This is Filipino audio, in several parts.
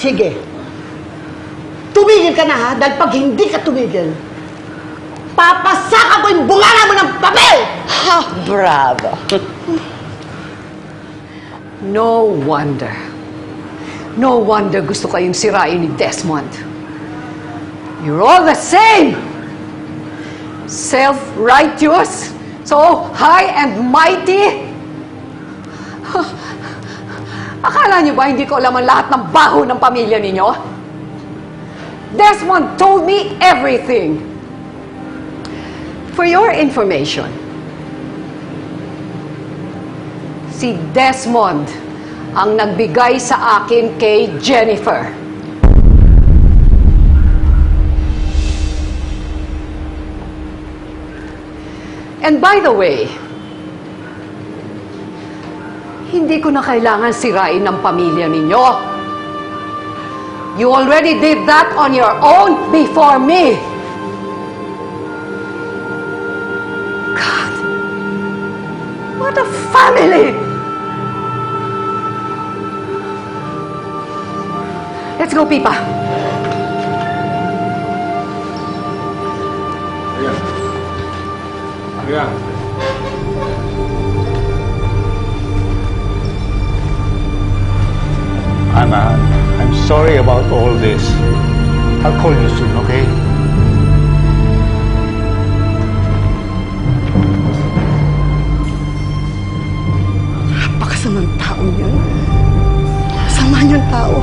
Sige. Tumigil ka na ha, dahil pag hindi ka tumigil, papasaka ko yung bunganga mo ng papel! Ha, bravo. No wonder. No wonder gusto kayong sirain ni Desmond. You're all the same! Self-righteous, so high and mighty. Akala niyo ba hindi ko alam ang lahat ng baho ng pamilya ninyo? Desmond told me everything. For your information, si Desmond ang nagbigay sa akin kay Jennifer. And by the way, hindi ko na kailangan sirain ng pamilya ninyo. You already did that on your own before me. God, what a family! Let's go, Pipa. Ayan. Ayan. Sorry about all this. I'll call you soon, okay? Napakasamang tao yun. Sama niyang tao.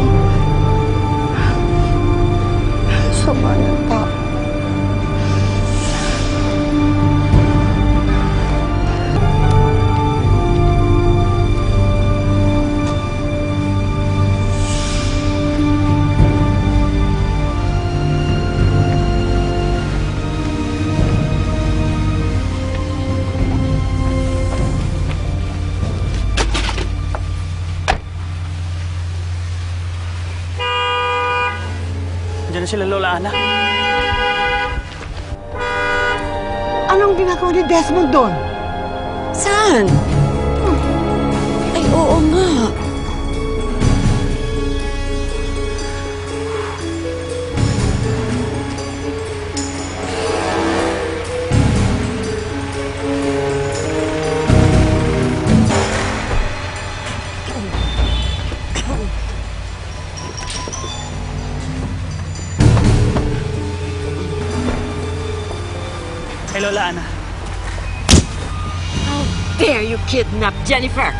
Sama niyang tao. Diyan na sila, Lola Ana. Anong ginagawa ni Desmond doon? Saan? Kay Lola Ana. Dare you kidnap Jennifer?